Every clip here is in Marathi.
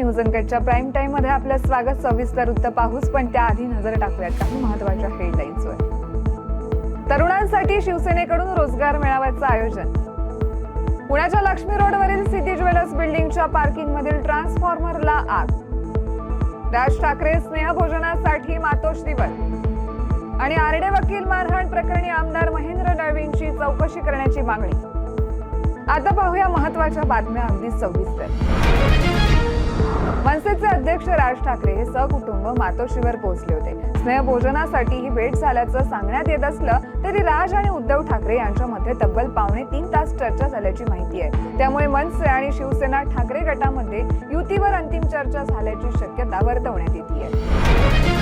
न्यूज अनकटच्या प्राईम टाइममध्ये आपलं स्वागत. सविस्तर वृत्त पाहूच पण त्याआधी नजर टाकूयात काही महत्त्वाच्या हेडलाईन्सवर तरुणांसाठी शिवसेनेकडून रोजगार मेळाव्याचं आयोजन. पुण्याच्या लक्ष्मी रोडवरील सिटी ज्वेलर्स बिल्डिंगच्या पार्किंग मधील ट्रान्सफॉर्मरला आग. राज ठाकरे स्नेहभोजनासाठी मातोश्रीवर आणि आरडे वकील मारहाण प्रकरणी आमदार महेंद्र दळवींची चौकशी करण्याची मागणी. आता पाहूया महत्त्वाच्या बातम्या अगदी सविस्तर. मनसेचे अध्यक्ष राज ठाकरे हे सहकुटुंब मातोश्रीवर पोहोचले होते. स्नेहभोजनासाठी ही भेट झाल्याचं सांगण्यात येत असलं तरी राज आणि उद्धव ठाकरे यांच्यामध्ये तब्बल पावणे तीन तास चर्चा झाल्याची माहिती आहे. त्यामुळे मनसे आणि शिवसेना ठाकरे गटामध्ये युतीवर अंतिम चर्चा झाल्याची शक्यता वर्तवण्यात येते.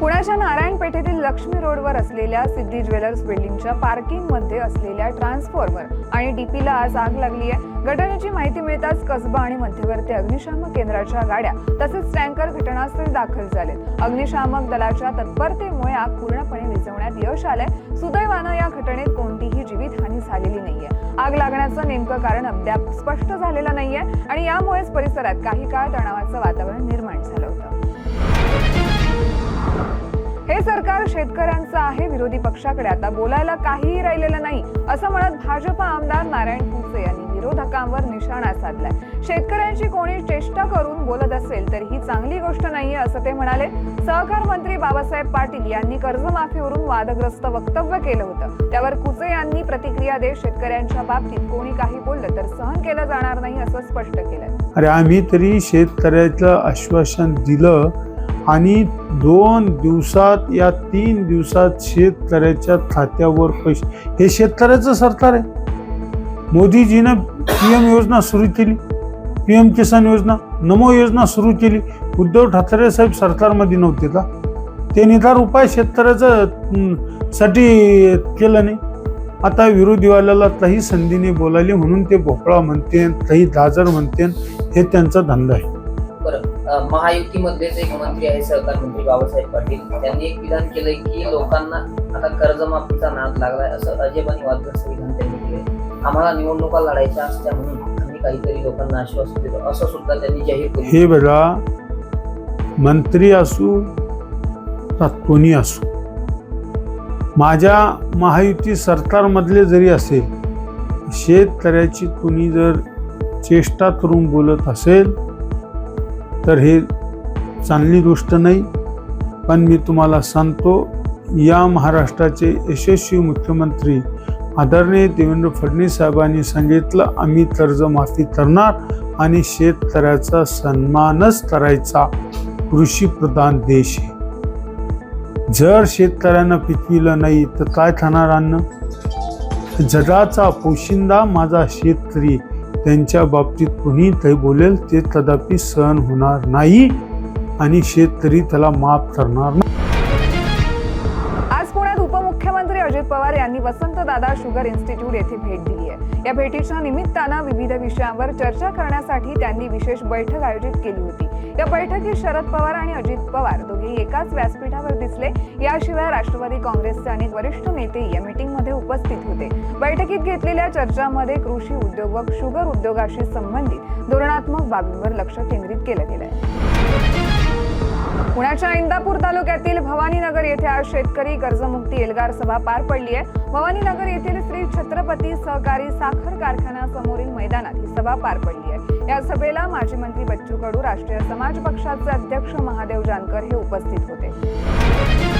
पुण्याच्या नारायण पेठेतील लक्ष्मी रोडवर असलेल्या सिद्धी ज्वेलर्स बिल्डिंगच्या पार्किंगमध्ये असलेल्या ट्रान्सफॉर्मर आणि डीपीला आज आग लागली आहे. घटनेची माहिती मिळताच कसबा आणि मध्यवर्ती अग्निशामक केंद्राच्या गाड्या तसेच टँकर घटनास्थळी दाखल झालेत. अग्निशामक दलाच्या तत्परतेमुळे आग पूर्णपणे विझवण्यात यश आलंय. सुदैवानं या घटनेत कोणतीही जीवितहानी झालेली नाहीये. आग लागण्याचं नेमकं कारण अद्याप स्पष्ट झालेलं नाहीये आणि यामुळेच परिसरात काही काळ तणावाचं वातावरण निर्माण झालं. हे सरकार शेतकऱ्यांचं आहे विरोधी पक्षाकडे. आता बोलायला काहीही राहिलेलं नाही असं म्हणत भाजपा आमदार नारायण कुसे यांनी विरोधकांवर निशाणा साधलाय. शेतकऱ्यांची कोणी चेष्टा करून बोलत असेल तर ही चांगली गोष्ट नाहीये असं ते म्हणाले. सहकार मंत्री बाबासाहेब पाटील यांनी कर्जमाफीवरून वादग्रस्त वक्तव्य केलं होतं. त्यावर कुसे यांनी प्रतिक्रिया देत शेतकऱ्यांच्या बाबतीत कोणी काही बोललं तर सहन केलं जाणार नाही असं स्पष्ट केलंय. अरे आम्ही तरी शेतकऱ्याचं आश्वासन दिलं आणि दोन दिवसात या तीन दिवसात शेतकऱ्याच्या खात्यावर पैसे हे शेतकऱ्याचं सरकार आहे. मोदीजीनं पी एम योजना सुरू केली. पी एम किसान योजना नमो योजना सुरू केली. उद्धव ठाकरे साहेब सरकारमध्ये नव्हते का? ते निधार उपाय शेतकऱ्याचं साठी केलं नाही. आता विरोधीवाल्याला काही संधीने बोलायली म्हणून ते भोपळा म्हणते काही दाजर म्हणते हे त्यांचा धंदा आहे. महायुतीमधलेच एक मंत्री आहे सहकार मंत्री बाबासाहेब पाटील त्यांनी एक विधान केलंय की लोकांना आता कर्जमाफीचा नाद लागलाय असं अजयबानी वादग्रस्त विधान त्यांनी केलंय. आम्हाला निवडणुका लढायच्या असत्या म्हणून आम्ही काहीतरी लोकांना आश्वासन देतो. असं सुद्धा त्यांनी जाहीर केलं हे बघा मंत्री असू कोणी असू माझ्या महायुती सरकारमधले जरी असेल शेतकऱ्याची कुणी जर चेष्टा करून बोलत असेल तर हे चांगली गोष्ट नाही पण मी तुम्हाला सांगतो या महाराष्ट्राचे यशस्वी मुख्यमंत्री आदरणीय देवेंद्र फडणवीस साहेबांनी सांगितलं आम्ही कर्जमाफी करणार आणि शेतकऱ्याचा सन्मानच करायचा. कृषीप्रधान देश आहे. जर शेतकऱ्यांना पिकविलं नाही तर काय खाणार अन्न? जगाचा पोशिंदा माझा शेतकरी त्यांच्या बाबतीत कुणी ते बोलेल ते कदापि सहन होणार नाही आणि शेतकरी त्याला माफ करणार नाही. आज पुण्यात उपमुख्यमंत्री अजित पवार यांनी वसंतदादा शुगर इन्स्टिट्यूट येथे भेट दिली आहे. या भेटीच्या निमित्तानं विविध विषयांवर चर्चा करण्यासाठी त्यांनी विशेष बैठक आयोजित केली होती. या बैठकीत शरद पवार आणि अजित पवार दोघेही एकाच व्यासपीठावर दिसले. याशिवाय राष्ट्रवादी काँग्रेसचे अनेक वरिष्ठ नेते या मीटिंगमध्ये उपस्थित होते. बैठकीत घेतलेल्या चर्चामध्ये कृषी उद्योग व शुगर उद्योगाशी संबंधित धोरणात्मक बाबींवर लक्ष केंद्रित केलं गेलंय. पुण्याच्या इंदापूर तालुक्यातील भवानीनगर येथे आज शेतकरी कर्जमुक्ती एल्गार सभा पार पडली आहे. भवानीनगर येथील श्री छत्रपती सहकारी साखर कारखान्यासमोरील मैदानात ही सभा पार पडली आहे. या सभेला माजी मंत्री बच्चू कडू राष्ट्रीय समाज पक्षाचे अध्यक्ष महादेव जानकर हे उपस्थित होते.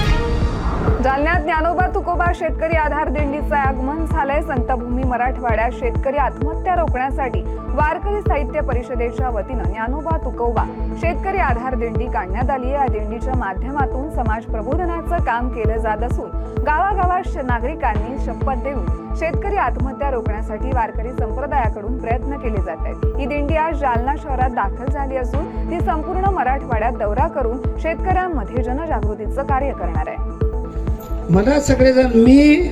जालन्यात ज्ञानोबा तुकोबा शेतकरी आधार दिंडीचं आगमन झालंय. संतभूमी मराठवाड्यात शेतकरी आत्महत्या रोखण्यासाठी वारकरी साहित्य परिषदेच्या वतीनं ज्ञानोबा तुकोबा शेतकरी आधार दिंडी काढण्यात आली आहे. या दिंडीच्या माध्यमातून समाज प्रबोधनाचं काम केलं जात असून गावागावात श- नागरिकांनी शपथ देऊन शेतकरी आत्महत्या रोखण्यासाठी वारकरी संप्रदायाकडून प्रयत्न केले जात आहेत. ही दिंडी आज जालना शहरात दाखल झाली असून ती संपूर्ण मराठवाड्यात दौरा करून शेतकऱ्यांमध्ये जनजागृतीचं कार्य करणार आहे. म्हणा सगळेजण मी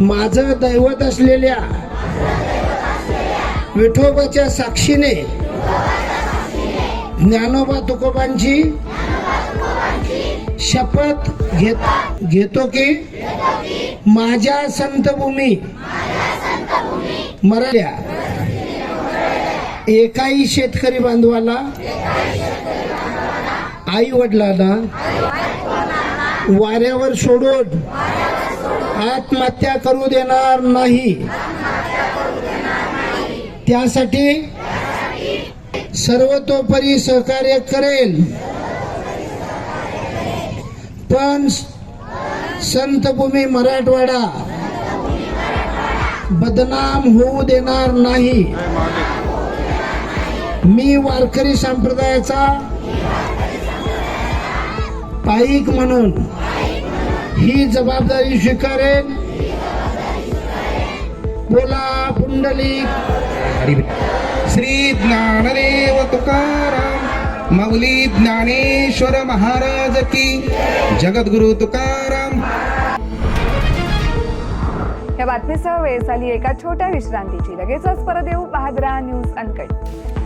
माझं दैवत असलेल्या विठोबाच्या साक्षीने ज्ञानोबा तुकोबांची शपथ घेत घेतो की माझ्या संतभूमी मराठ्या एकाही शेतकरी बांधवाला आई वडिलांना वाऱ्यावर सोडून आत्महत्या करू देणार नाही. त्यासाठी सर्वतोपरी सहकार्य करेल. पण संतभूमी मराठवाडा बदनाम होऊ देणार नाही. मी वारकरी संप्रदायाचा पाईक म्हणून. ही जबाबदारी स्वीकारेन. बोला पुंडलिक श्री ज्ञानदेव तुकाराम मौली ज्ञानेश्वर महाराज की जगद्गुरु तुकाराम. या बातमीसह वेळ झाली एका छोट्या विश्रांतीची. लगेचच परत येऊ. पाहत न्यूज अनकट.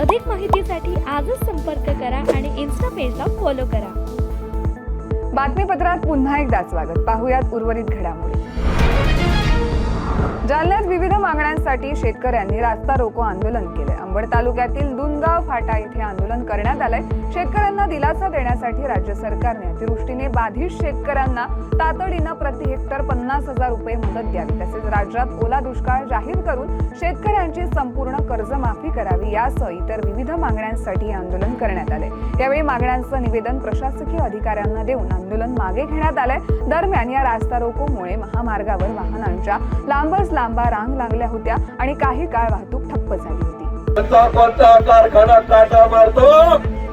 अधिक माहितीसाठी आजच संपर्क करा आणि इन्स्टा पेजला फॉलो करा. बातमीपत्रात पुन्हा एकदा स्वागत. पाहुयात उर्वरित घडामोडी. जालन्यात विविध मागण्यांसाठी शेतकऱ्यांनी रास्ता रोको आंदोलन केलं. अंबड तालुक्यातील दुनगाव फाटा येथे आंदोलन करण्यात आलंय. शेतकऱ्यांना दिलासा देण्यासाठी राज्य सरकारने अतिवृष्टीने बाधित शेतकऱ्यांना तातडीनं प्रति हेक्टर पन्नास हजार रुपये मदत द्यावी. तसेच राज्यात ओला दुष्काळ जाहीर करून शेतकऱ्यांची संपूर्ण कर्जमाफी करावी. यासह इतर विविध मागण्यांसाठी हे आंदोलन करण्यात आले यावेळी मागण्यांचं निवेदन प्रशासकीय अधिकाऱ्यांना देऊन आंदोलन मागे घेण्यात आलंय. दरम्यान या रास्ता रोकोमुळे महामार्गावर वाहनांच्या लांबच लांबा रांग लागल्या होत्या आणि काही काळ वाहतूक ठप्प झाली होती. कोणता कोणता कारखाना काटा मारतो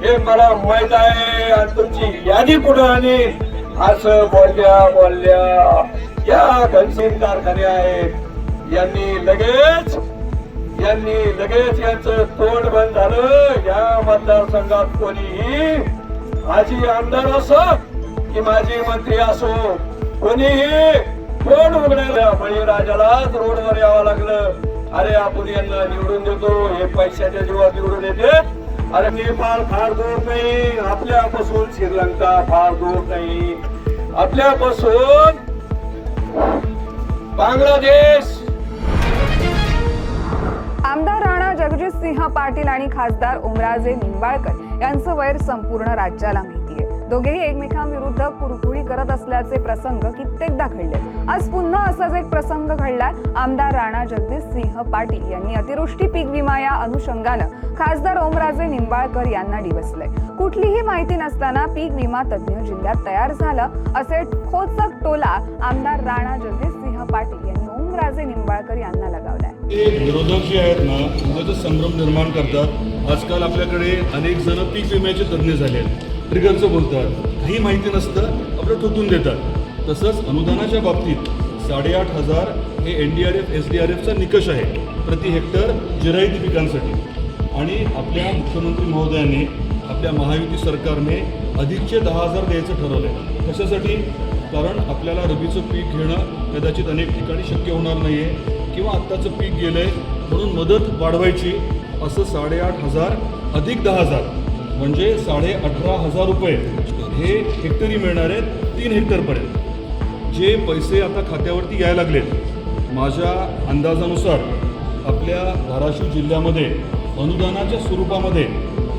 हे मला माहीत आहे. आणि तुमची यादी कुठं आणि असं बोलल्या बोलल्या. या घनशील कारखाने आहेत. यांनी लगेच यांनी लगेच यांचं तोंड बंद झालं. या मतदारसंघात कोणीही आजी आमदार असो की माजी मंत्री असो कोणीही तोंड उघडायला म्हणजे बळीराजालाच रोडवर यावं लागलं. अरे आपण यांना निवडून देतो हे पैशाच्या जीवात निवडून येते. अरे नेपाळ फार दूर नाही आपल्यापासून श्रीलंका फार दूर नाही. आपल्यापासून बांगलादेश. आमदार राणा जगजित सिंह पाटील आणि खासदार ओमराजे निंबाळकर यांचं वैर संपूर्ण राज्याला माहिती दोघेही एकमेकांविरुद्ध कुरकुळी करत असल्याचे प्रसंग कित्येकदा घडले. आज पुन्हा असाच एक प्रसंग घडलाय. आमदार राणा जगदीश सिंह पाटील यांनी अतिवृष्टी पीक विमा या अनुषंगानं खासदार ओमराजे निंबाळकर यांना डिवसलंय कुठलीही माहिती नसताना पीक विमा तज्ज्ञ जिल्ह्यात तयार झालं असे खोचक टोला आमदार राणा जगदीश सिंह पाटील यांनी ओमराजे निंबाळकर यांना लगावलाय. विरोधक जे आहेत ना उगाच संभ्रम निर्माण करतात. आजकाल आपल्याकडे अनेक जण पीक विम्याचे तज्ज्ञ झाले आहेत. ट्रिगरचं बोलतात. काही माहिती नसतं आपलं ठोकून देतात. तसंच अनुदानाच्या बाबतीत साडेआठ हजार हे N D R F S D R एफचा निकष आहे प्रति हेक्टर जिरायती पिकांसाठी. आणि आपल्या मुख्यमंत्री महोदयाने आपल्या महायुती सरकारने अधिकचे दहा हजार द्यायचं ठरवलं आहे कशासाठी? कारण आपल्याला रबीचं पीक घेणं कदाचित अनेक ठिकाणी शक्य होणार नाही आहे किंवा आत्ताचं पीक गेलं आहे म्हणून मदत वाढवायची असं साडेआठ हजार अधिक दहा हजार म्हणजे साडे अठरा हजार रुपये हे हेक्टरी मिळणार आहेत तीन हेक्टरपर्यंत जे पैसे आता खात्यावरती यायला लागलेत माझ्या अंदाजानुसार आपल्या धाराशिव जिल्ह्यामध्ये अनुदानाच्या स्वरूपामध्ये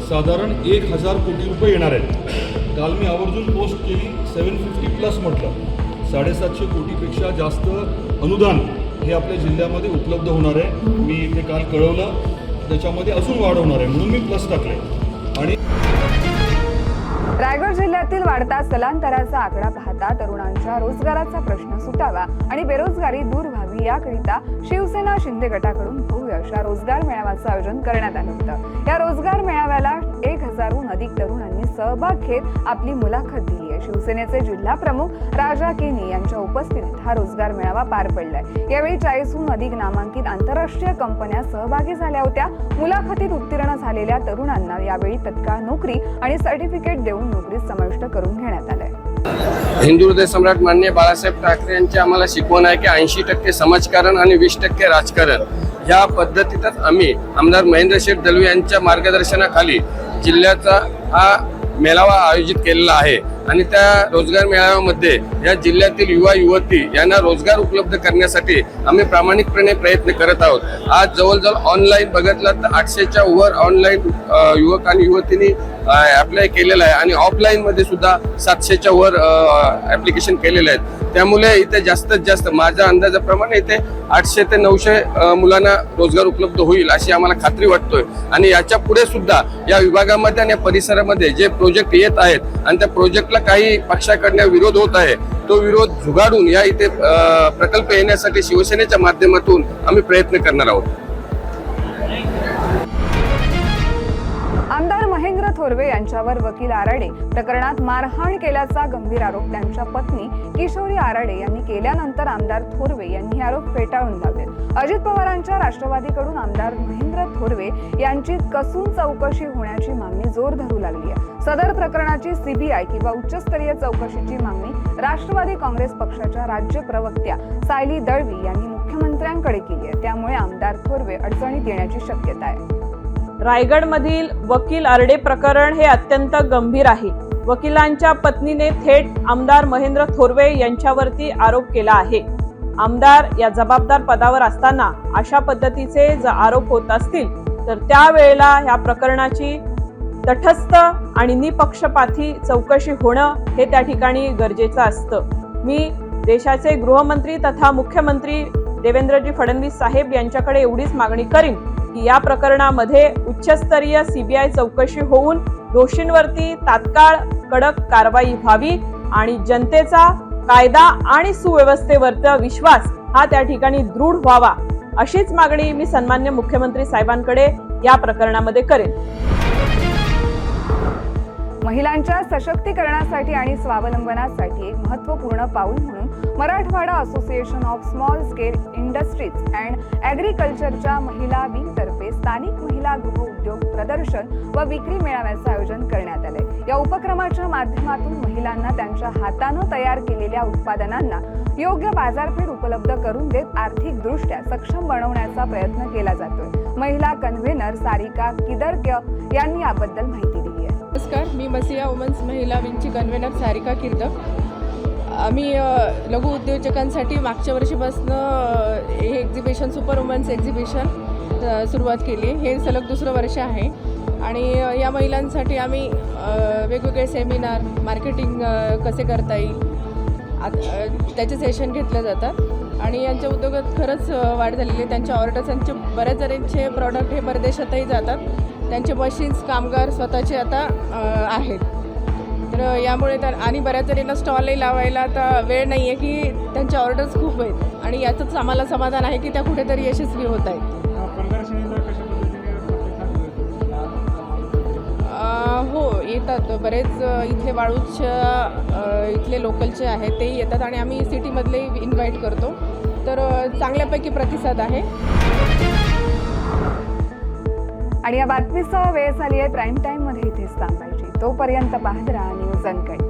साधारण एक हजार कोटी रुपये येणार आहेत. काल मी आवर्जून पोस्ट केली सेवन फिफ्टी प्लस म्हटलं. साडेसातशे कोटीपेक्षा जास्त अनुदान हे आपल्या जिल्ह्यामध्ये उपलब्ध होणार आहे. मी इथे काल कळवलं त्याच्यामध्ये अजून वाढ होणार आहे म्हणून मी प्लस टाकले आणि रायगड जिल्ह्यातील वाढता स्थलांतराचा आकडा पाहता तरुणांच्या रोजगाराचा प्रश्न सुटावा आणि बेरोजगारी दूर व्हावी याकरिता शिवसेना शिंदे गटाकडून भव्य अशा रोजगार मेळाव्याचं आयोजन करण्यात आलं होतं. या रोजगार मेळाव्याला एक हजारहून अधिक तरुणांनी सहभाग घेत आपली मुलाखत दिली आहे. शिवसेनेचे जिल्हा प्रमुख राजा केनी यांच्या उपस्थितीत हा रोजगार मेळावा पार पडलाय. यावेळी चाळीसहून अधिक नामांकित आंतरराष्ट्रीय कंपन्या सहभागी झाल्या होत्या. मुलाखतीत उत्तीर्ण झालेल्या तरुणांना यावेळी तत्काळ नोकरी आणि सर्टिफिकेट देऊन नोकरीत समाविष्ट करून घेण्यात आलंय. हिंदू हृदय सम्राट मान्य बाळासाहेब ठाकरे यांची आम्हाला शिकवण आहे की ऐंशी टक्के समाजकारण आणि वीस टक्के राजकारण. ह्या पद्धतीतच आम्ही आमदार महेंद्र शेठ दलवी यांच्या मार्गदर्शनाखाली जिल्ह्याचा हा मेळावा आयोजित केलेला आहे. आणि त्या रोजगार मेळाव्यामध्ये या जिल्ह्यातील युवा युवती यांना रोजगार उपलब्ध करण्यासाठी आम्ही प्रामाणिकपणे प्रयत्न करत आहोत. आज जवळजवळ ऑनलाईन बघितलं तर आठशेच्या वर ऑनलाईन युवक आणि युवतींनी अप्लाय केलेलं आहे. आणि ऑफलाईनमध्ये सुद्धा सातशेच्या वर ॲप्लिकेशन केलेले आहेत. त्यामुळे इथे जास्तीत जास्त माझ्या अंदाजाप्रमाणे इथे आठशे ते नऊशे मुलांना रोजगार उपलब्ध होईल अशी आम्हाला खात्री वाटतोय. आणि याच्यापुढे सुद्धा या विभागामध्ये आणि या परिसरामध्ये जे प्रोजेक्ट येत आहेत आणि त्या प्रोजेक्टला काही पक्षाकडनं विरोध होत आहे तो विरोध झुगाडून या इथे प्रकल्प येण्यासाठी शिवसेनेच्या माध्यमातून आम्ही प्रयत्न करणार आहोत. थोरवे यांच्यावर वकील आराडे प्रकरणात मारहाण केल्याचा गंभीर आरोप त्यांच्या पत्नी किशोरी आराडे यांनी केल्यानंतर आमदार थोरवे यांनी आरोप फेटाळून लावले अजित पवारांच्या राष्ट्रवादीकडून आमदार महेंद्र थोरवे यांची कसून चौकशी होण्याची मागणी जोर धरू लागली आहे सदर प्रकरणाची सीबीआय किंवा उच्चस्तरीय चौकशीची मागणी राष्ट्रवादी काँग्रेस पक्षाच्या राज्य प्रवक्त्या सायली दळवी यांनी मुख्यमंत्र्यांकडे केली आहे. त्यामुळे आमदार थोरवे अडचणीत येण्याची शक्यता आहे. रायगडमधील वकील आरडे प्रकरण हे अत्यंत गंभीर आहे. वकिलांच्या पत्नीने थेट आमदार महेंद्र थोरवे यांच्यावरती आरोप केला आहे. आमदार या जबाबदार पदावर असताना अशा पद्धतीचे जर आरोप होत असतील तर त्यावेळेला ह्या प्रकरणाची तटस्थ आणि निपक्षपाती चौकशी होणं हे त्या ठिकाणी गरजेचं असतं. मी देशाचे गृहमंत्री तथा मुख्यमंत्री देवेंद्रजी फडणवीस साहेब यांच्याकडे एवढीच मागणी करीन. की या प्रकरणामध्ये उच्चस्तरीय सीबीआय चौकशी होऊन दोषींवरती तात्काळ कडक कारवाई व्हावी आणि जनतेचा कायदा आणि सुव्यवस्थेवरचा विश्वास हा त्या ठिकाणी दृढ व्हावा अशीच मागणी मी सन्मान्य मुख्यमंत्री साहेबांकडे या प्रकरणामध्ये करेन. महिलांच्या सशक्तीकरणासाठी आणि स्वावलंबनासाठी एक महत्त्वपूर्ण पाऊल म्हणून Marathwada association of small scale industries and ॲग्रिकल्चरच्या महिला विंगतर्फे स्थानिक महिला गृह उद्योग प्रदर्शन व विक्री मेळाव्याचं आयोजन करण्यात आलंय. या उपक्रमाच्या माध्यमातून महिलांना त्यांच्या हातानं तयार केलेल्या उत्पादनांना योग्य बाजारपेठ उपलब्ध करून देत आर्थिकदृष्ट्या सक्षम बनवण्याचा प्रयत्न केला जातोय. महिला कन्व्हेनर सारिका किदरक्य यांनी याबद्दल माहिती दिली आहे. नमस्कार मी मसिया वुमन्स महिला विंगची कन्व्हेनर सारिका किर्दक आम्ही लघु उद्योजकांसाठी मागच्या वर्षीपासून हे एक्झिबिशन सुपर वुमन्स एक्झिबिशन सुरुवात केली. हे सलग दुसरं वर्ष आहे. आणि या महिलांसाठी आम्ही वेगवेगळे सेमिनार मार्केटिंग कसे करता येईल त्याचे सेशन घेतले जातात. आणि यांच्या उद्योगात खरंच वाढ झालेली आहे. त्यांच्या ऑर्डर्स यांचे बऱ्याच जणांचे प्रॉडक्ट हे परदेशातही जातात. त्यांचे मशीन्स कामगार स्वतःचे आता आहेत. तर यामुळे तर आणि बऱ्याच जणींना स्टॉलही लावायला आता वेळ नाही आहे की त्यांच्या ऑर्डर्स खूप आहेत. आणि याचंच आम्हाला समाधान आहे की त्या कुठेतरी यशस्वी होत आहेत. हो येतात. बरेच इथले वाळूच्या इथले लोकलचे आहेत तेही येतात आणि आम्ही सिटीमधले इन्व्हाइट करतो. तर चांगल्यापैकी प्रतिसाद आहे. आणि या बातमीसह वेळ झाली आहे प्राईम टाईममध्ये इथेच थांबायची. तोपर्यंत पाहत राहा न्यूज अनकट